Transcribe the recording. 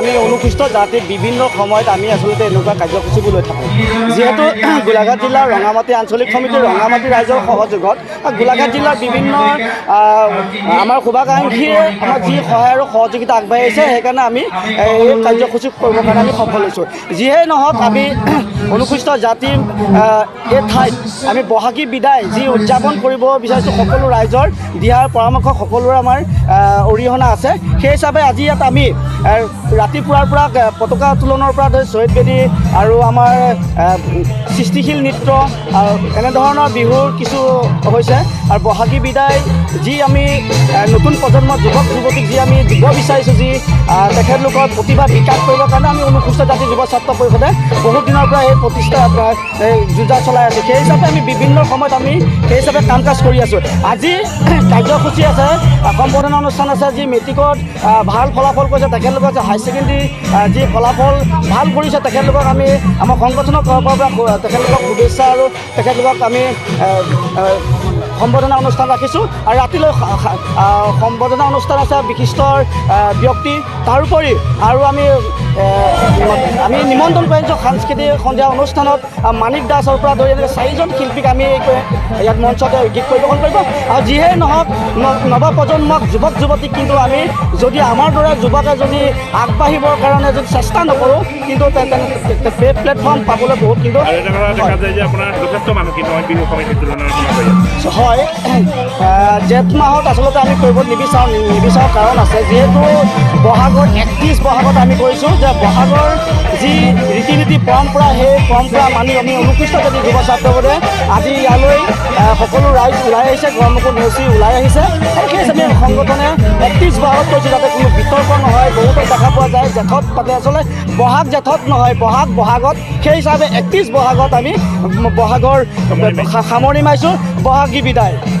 আমি অনুসূচিত জাতিৰ বিভিন্ন সময়ত আমি আচলতে এনেকুৱা কাৰ্যসূচীবোৰ লৈ থাকোঁ। যিহেতু গোলাঘাট জিলাৰ ৰঙামাটি আঞ্চলিক সমিতিৰ ৰঙামাটি ৰাইজৰ সহযোগত গোলাঘাট জিলাৰ বিভিন্ন আমাৰ শুভাকাংক্ষীয়ে আমাক যি সহায় আৰু সহযোগিতা আগবাঢ়ি আহিছে সেইকাৰণে আমি এই কাৰ্যসূচী কৰিবৰ কাৰণে আমি সফল হৈছোঁ। যিয়েই নহওক, আমি অনুসূচিত জাতিৰ এই ঠাইত আমি বহাগী বিদায় যি উদযাপন কৰিব বিচাৰিছোঁ সকলো ৰাইজৰ, দিয়াৰ পৰামৰ্শ সকলোৰে আমাৰ অৰিহণা আছে। সেই হিচাপে আজি ইয়াত আমি ৰাতিপুৱাৰ পৰা পতাকা উত্তোলনৰ পৰা ধৰি শ্বহীদ বেদী আৰু আমাৰ সৃষ্টিশীল নৃত্য এনেধৰণৰ বিহুৰ কিছু হৈছে। আৰু বহাগী বিদায় যি আমি নতুন প্ৰজন্মৰ যুৱক, যুৱতীক যি আমি দিব বিচাৰিছোঁ, যি তেখেতলোকৰ প্ৰতিভা বিকাশ কৰিবৰ কাৰণে আমি অনুসূচিত জাতি যুৱ ছাত্ৰ পৰিষদে বহুত দিনৰ পৰা এই প্ৰতিষ্ঠা যোজা চলাই আছোঁ। সেই হিচাপে আমি বিভিন্ন সময়ত আমি সেই হিচাপে কাম কাজ কৰি আছোঁ। আজি কাৰ্যসূচী আছে সম্বৰ্ধনা অনুষ্ঠান আছে, যি মেট্ৰিকত ভালো ফলাফল কৰিছে, তেখেতলোকৰ হাই ছেকেণ্ডেৰী যি ফলাফল ভালো কৰিছে তেখেতলোকক আমি আমাৰ সংগঠনৰ তৰফৰ পৰা তেখেতলোকক শুভেচ্ছা আৰু তেখেতলোকক আমি সম্বৰ্ধনা অনুষ্ঠান ৰাখিছোঁ। আৰু ৰাতিলৈ সম্বৰ্ধনা অনুষ্ঠান আছে বিশিষ্ট ব্যক্তি। তাৰোপৰি আৰু আমি আমি নিমন্ত্ৰণ কৰিছোঁ সাংস্কৃতিক সন্ধিয়া অনুষ্ঠানত মাণিক দাসৰ পৰা ধৰি এনেকৈ চাৰিজন শিল্পীক আমি ইয়াত মঞ্চতে গীত পৰিৱেশন কৰিব। আৰু যিয়েই নহওক নৱপ্ৰজন্মক যুৱক যুৱতীক কিন্তু আমি যদি আমাৰ দৰে যুৱকে যদি আগবাঢ়িবৰ কাৰণে যদি চেষ্টা নকৰোঁ কিন্তু প্লেটফৰ্ম পাবলৈ বহুত কিন্তু যায় হয় জেঠ মাহত আচলতে আমি কৰিব নিবিচাৰোঁ নিবিচাৰোঁ কাৰণ আছে। যিহেতু বহাগৰ একত্ৰিছ বহাগত আমি কৰিছোঁ যে বহাগৰ যি ৰীতি নীতি পৰম্পৰা সেই পৰম্পৰা মানি আমি অনুকৃষ্ট যদি যুৱ ছাত্ৰবোৰে আজি ইয়ালৈ সকলো ৰাইজ ওলাই আহিছে গৰমুখো নেওচি ওলাই আহিছে। আৰু সেই হিচাপে সংগঠনে একত্ৰিছ বহাগত কৰিছোঁ যাতে কোনো বিতৰ্ক নহয় বহুতো দেখা পোৱা যায় জেঠত পাতে আচলতে বহাগ জেঠত নহয় বহাগ বহাগত সেই হিচাপে একত্ৰিছ বহাগত আমি বহাগৰ সামৰণি মাৰিছোঁ বহাগী বিদায়।